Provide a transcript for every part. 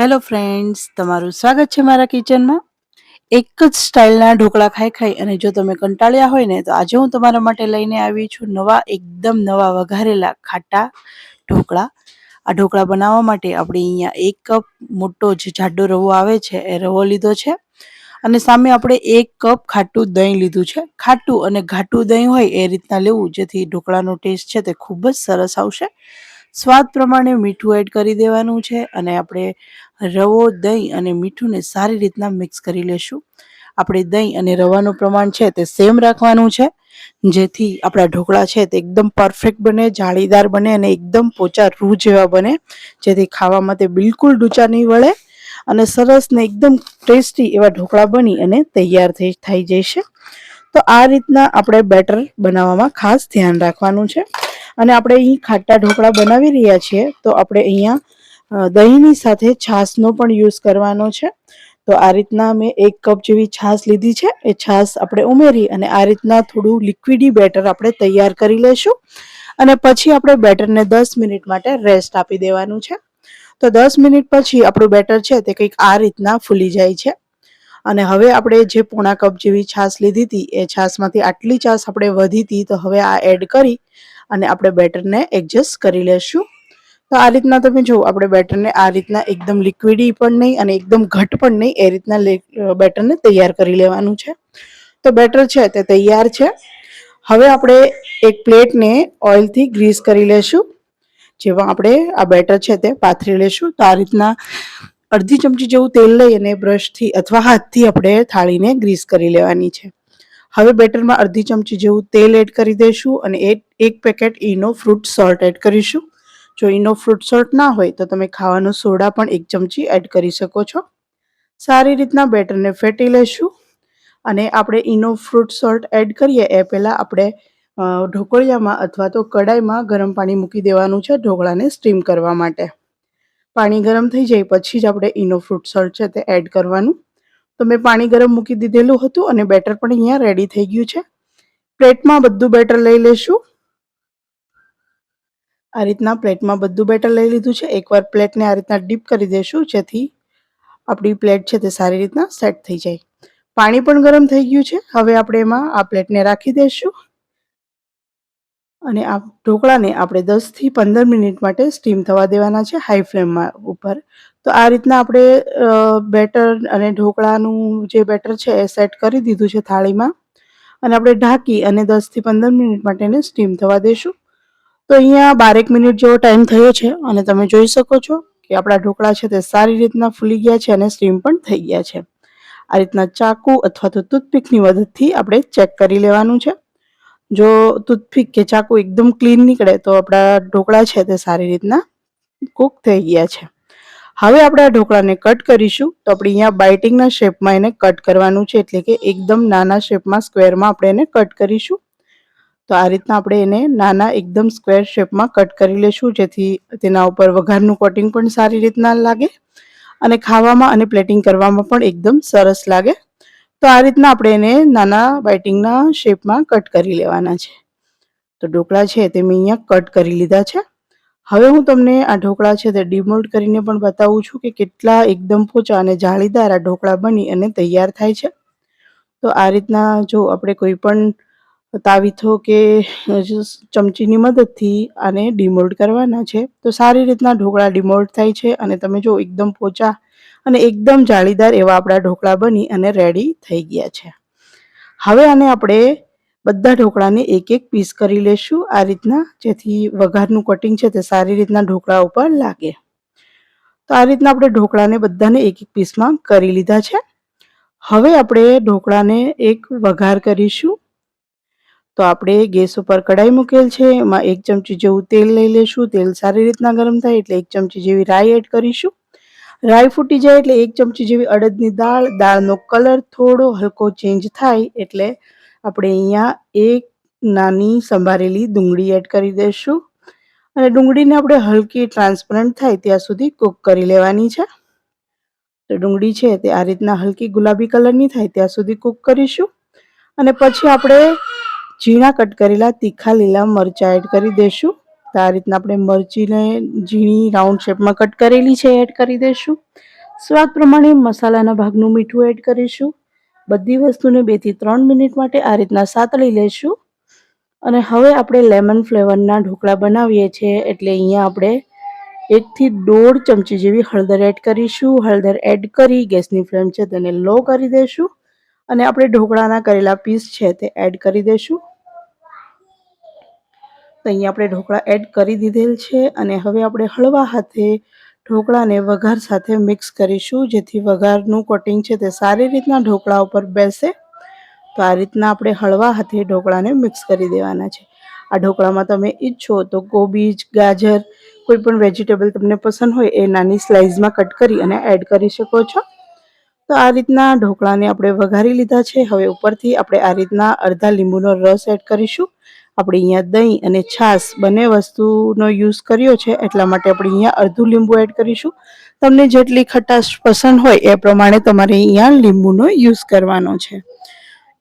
Hello friends તમારું સ્વાગત છે મારા કિચનમાં એક જ સ્ટાઇલના ઢોકળા ખાઈ ખાઈ અને જો તમે કંટાળ્યા હોય ને, તો આજે હું તમારા માટે લઈને આવી છું નવા, એકદમ નવા વઘારેલા ખાટા ઢોકળા. આ ઢોકળા બનાવવા માટે આપણે અહીંયા એક કપ મોટો જે જાડો રવો આવે છે, એ રવો લીધો છે. અને સામે આપણે એક કપ ખાટું દહીં લીધું છે. ખાટું અને ઘાટું દહીં હોય એ રીતના લેવું, જેથી ઢોકળાનો ટેસ્ટ છે તે ખૂબ જ સરસ આવશે. સ્વાદ પ્રમાણે મીઠું એડ કરી દેવાનું છે અને આપણે રવો, દહીં અને મીઠુંને સારી રીતના મિક્સ કરી લેશું. આપણે દહીં અને રવાનું પ્રમાણ છે તે સેમ રાખવાનું છે, જેથી આપણા ઢોકળા છે તે એકદમ પરફેક્ટ બને, જાળીદાર બને અને એકદમ પોચા રૂ જેવા બને, જેથી ખાવામાં તે બિલકુલ ડૂચા નહીં વળે અને સરસ ને એકદમ ટેસ્ટી એવા ઢોકળા બની અને તૈયાર થઈ થઈ જશે. તો આ રીતના આપણે બેટર બનાવવામાં ખાસ ધ્યાન રાખવાનું છે. અને આપણે અહીં ખાટા ઢોકળા બનાવી રહ્યા છીએ, તો આપણે અહીંયા દહીંની સાથે છાશનો પણ યુઝ કરવાનો છે. તો આ રીતના મેં એક કપ જેવી છાશ લીધી છે. એ છાશ આપણે ઉમેરી અને આ રીતના થોડું લિક્વિડી બેટર આપણે તૈયાર કરી લેશું. અને પછી આપણે બેટરને દસ મિનિટ માટે રેસ્ટ આપી દેવાનું છે. તો દસ મિનિટ પછી આપણું બેટર છે તે કંઈક આ રીતના ફૂલી જાય છે. અને હવે આપણે જે પોણા કપ જેવી છાશ લીધી હતી, એ છાશમાંથી આટલી છાશ આપણે વધી હતી, તો હવે આ એડ કરી અને આપણે બેટરને એડજસ્ટ કરી લેશું. તો આ રીતના તમે જુઓ, આપણે બેટરને આ રીતના એકદમ લિક્વિડી પણ નહીં અને એકદમ ઘટ પણ નહીં એ રીતના બેટરને તૈયાર કરી લેવાનું છે. તો બેટર છે, તે તૈયાર છે. હવે આપણે એક પ્લેટને ઓઇલથી ગ્રીસ કરી લેશું. જેમાં આપણે આ બેટર છે તે પાથરી લેશું. તો આ રીતના અડધી ચમચી જેવું તેલ લઈ અને બ્રશથી અથવા હાથથી આપણે થાળીને ગ્રીસ કરી લેવાની છે. હવે બેટરમાં અડધી ચમચી જેવું તેલ એડ કરી દઈશું અને એક packet Eno fruit salt add કરીશું. જો ઈનો ફ્રૂટ સોલ્ટ ના હોય તો તમે ખાવાનો સોડા પણ એક ચમચી એડ કરી શકો છો. સારી રીતના બેટરને ફેટી લેશું અને આપણે ઈનો ફ્રૂટ સોલ્ટ એડ કરીએ એ પહેલાં આપણે ઢોકળિયામાં અથવા તો કડાઈમાં ગરમ પાણી મૂકી દેવાનું છે ઢોકળાને સ્ટીમ કરવા માટે. પાણી ગરમ થઈ જાય પછી જ આપણે ઈનો ફ્રૂટ સોલ્ટ છે તે એડ કરવાનું. તો મેં પાણી ગરમ મૂકી દીધેલું હતું અને બેટર પણ અહીંયા રેડી થઈ ગયું છે. પ્લેટમાં બધું બેટર લઈ લેશું. આ રીતના પ્લેટમાં બધું બેટર લઈ લીધું છે. એકવાર પ્લેટને આ રીતના ડીપ કરી દેશું, જેથી આપણી પ્લેટ છે તે સારી રીતના સેટ થઈ જાય. પાણી પણ ગરમ થઈ ગયું છે. હવે આપણે એમાં આ પ્લેટને રાખી દઈશું અને આ ઢોકળાને આપણે દસથી પંદર મિનિટ માટે સ્ટીમ થવા દેવાના છે હાઈ ફ્લેમમાં ઉપર. તો આ રીતના આપણે બેટર અને ઢોકળાનું જે બેટર છે એ સેટ કરી દીધું છે થાળીમાં. અને આપણે ઢાંકી અને દસથી પંદર મિનિટ માટે એને સ્ટીમ થવા દઈશું તો અહીંયા બારેક મિનિટ જેવો ટાઈમ થયો છે અને તમે જોઈ શકો છો કે આપણા ઢોકળા છે તે સારી રીતના ફૂલી ગયા છે અને સ્ટીમ પણ થઈ ગયા છે. આ રીતના ચાકુ અથવા તો ટૂથપીકની મદદથી આપણે ચેક કરી લેવાનું છે. જો ટૂથપીક કે ચાકુ એકદમ ક્લીન નીકળે તો આપણા ઢોકળા છે તે સારી રીતના કૂક થઈ ગયા છે. હવે આપણે આ ઢોકળાને કટ કરીશું. તો આપણે અહીંયા બાઇટિંગના શેપમાં એને કટ કરવાનું છે. એટલે કે એકદમ નાના શેપમાં સ્ક્વેરમાં આપણે એને કટ કરીશું. તો આ રીતના આપણે એને નાના એકદમ સ્ક્વેર શેપમાં કટ કરી લેશું. જેથી તેના ઉપર વઘારનું કોટિંગ પણ સારી રીતના લાગે. અને ખાવામાં અને પ્લેટિંગ કરવામાં પણ એકદમ સરસ લાગે. તો આ રીતના આપણે એને નાના બાઇટિંગના શેપમાં કટ કરી લેવાના છે. તો ઢોકળા છે તે મેં અહીંયા કટ કરી લીધા છે. હવે હું તમને આ ઢોકળા છે તે ડિમોલ્ડ કરીને પણ બતાવું છું કે કેટલા એકદમ પોચા અને જાળીદાર આ ઢોકળા બની અને તૈયાર થાય છે. તો આ રીતના જો આપણે કોઈ પણ તાવીથો કે ચમચીની મદદથી આને ડિમોલ્ડ કરવાના છે, તો સારી રીતના ઢોકળા ડિમોલ્ડ થાય છે અને તમે જો એકદમ પોચા અને એકદમ જાળીદાર એવા આપણા ઢોકળા બની અને રેડી થઈ ગયા છે. હવે આને આપણે બધા ઢોકળાને એક એક પીસ કરી લેશું. આ રીતના જેથી વઘારનું કટિંગ છે તે સારી રીતના ઢોકળા ઉપર લાગે. તો આ રીતના આપણે ઢોકળાને બધાને એક એક પીસમાં કરી લીધા છે. હવે આપણે ઢોકળાને એક વઘાર કરીશું. તો આપણે ગેસ ઉપર કઢાઈ મૂકેલ છે. એમાં એક ચમચી જેવું તેલ લઈ લેશું. તેલ સારી રીતના ગરમ થાય એટલે એક ચમચી જેવી રાઈ એડ કરીશું. રાઈ ફૂટી જાય એટલે એક ચમચી જેવી અડદની દાળ, દાળનો કલર થોડો હલકો ચેન્જ થાય એટલે આપણે અહીંયા એક નાની સંભારેલી ડુંગળી એડ કરી દઈશું. અને ડુંગળીને આપણે હલકી ટ્રાન્સપરન્ટ થાય ત્યાં સુધી કૂક કરી લેવાની છે. તો ડુંગળી છે તે આ રીતના હલકી ગુલાબી કલરની થાય ત્યાં સુધી કૂક કરીશું. અને પછી આપણે ઝીણા કટ કરેલા તીખા લીલા મરચાં એડ કરી દઈશું. તો આ રીતના આપણે મરચીને ઝીણી રાઉન્ડ શેપમાં કટ કરેલી છે એડ કરી દઈશું. સ્વાદ પ્રમાણે મસાલાના ભાગનું મીઠું એડ કરીશું. બધી વસ્તુને બેથી ત્રણ મિનિટ માટે આ રીતના સાતળી લઈશું. અને હવે આપણે લેમન ફ્લેવરના ઢોકળા બનાવીએ છીએ, એટલે અહીંયા આપણે એકથી દોઢ ચમચી જેવી હળદર એડ કરીશું. હળદર એડ કરી ગેસની ફ્લેમ છે તેને લો કરી દઈશું. અને આપણે ઢોકળાના કરેલા પીસ છે તે એડ કરી દઈશું. તો અહીંયા આપણે ઢોકળા એડ કરી દીધેલ છે અને હવે આપણે હળવા હાથે ઢોકળાને વઘાર સાથે મિક્સ કરીશું. જેથી વઘારનું કોટિંગ છે તે સારી રીતના ઢોકળા ઉપર બેસે. તો આ રીતના આપણે હળવા હાથે ઢોકળાને મિક્સ કરી દેવાના છે. આ ઢોકળામાં તમે ઈચ્છો તો કોબીજ ગાજર, કોઈ પણ વેજીટેબલ તમને પસંદ હોય એ નાની સ્લાઇઝમાં કટ કરી અને એડ કરી શકો છો. તો આ રીતના ઢોકળાને આપણે વઘારી લીધા છે. હવે ઉપરથી આપણે આ રીતના અડધા લીંબુનો રસ એડ કરીશું. આપણે અહીંયા દહીં અને છાશ બંને વસ્તુનો યુઝ કર્યો છે, એટલા માટે આપણે અહીંયા અડધું લીંબુ એડ કરીશું. તમને જેટલી ખટાશ પસંદ હોય એ પ્રમાણે તમારે અહીંયા લીંબુનો યુઝ કરવાનો છે.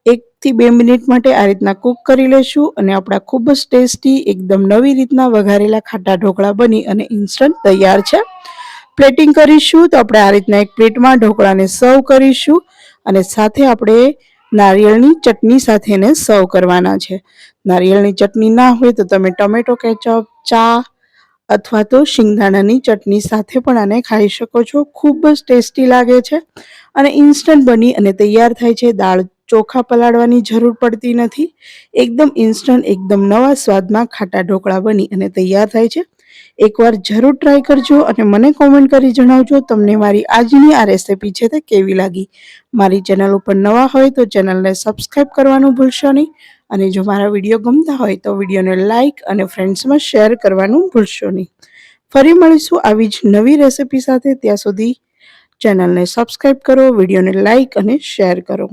એકથી બે મિનિટ માટે આ રીતના કૂક કરી લઈશું અને આપણા ખૂબ જ ટેસ્ટી, એકદમ નવી રીતના વઘારેલા ખાટા ઢોકળા બની અને ઇન્સ્ટન્ટ તૈયાર છે. પ્લેટિંગ કરીશું તો આપણે આ રીતના એક પ્લેટમાં ઢોકળાને સર્વ કરીશું અને સાથે આપણે નારિયેળની ચટણી સાથે એને સર્વ કરવાના છે. નારિયેળની ચટણી ના હોય તો તમે ટમેટો કેચઅપ, ચા અથવા તો શિંગદાણાની ચટણી સાથે પણ આને ખાઈ શકો છો. ખૂબ જ ટેસ્ટી લાગે છે અને ઇન્સ્ટન્ટ બની અને તૈયાર થાય છે. દાળ ચોખા પલાળવાની જરૂર પડતી નથી. એકદમ ઇન્સ્ટન્ટ એકદમ નવા સ્વાદમાં ખાટા ઢોકળા બની અને તૈયાર થાય છે. એકવાર જરૂર ટ્રાય કરજો અને મને કોમેન્ટ કરી જણાવજો. તમને મારી આજની આ રેસીપી છે તે કેવી લાગી? મારી ચેનલ ઉપર નવા હોય તો ચેનલને સબસ્ક્રાઈબ કરવાનું ભૂલશો નહીં. અને જો મારા વીડિયો ગમતા હોય તો વિડીયોને લાઇક અને ફ્રેન્ડ્સમાં શેર કરવાનું ભૂલશો નહીં. ફરી મળીશું આવી જ નવી રેસિપી સાથે. ત્યાં સુધી ચેનલને સબસ્ક્રાઈબ કરો વિડીયોને લાઇક અને શેર કરો.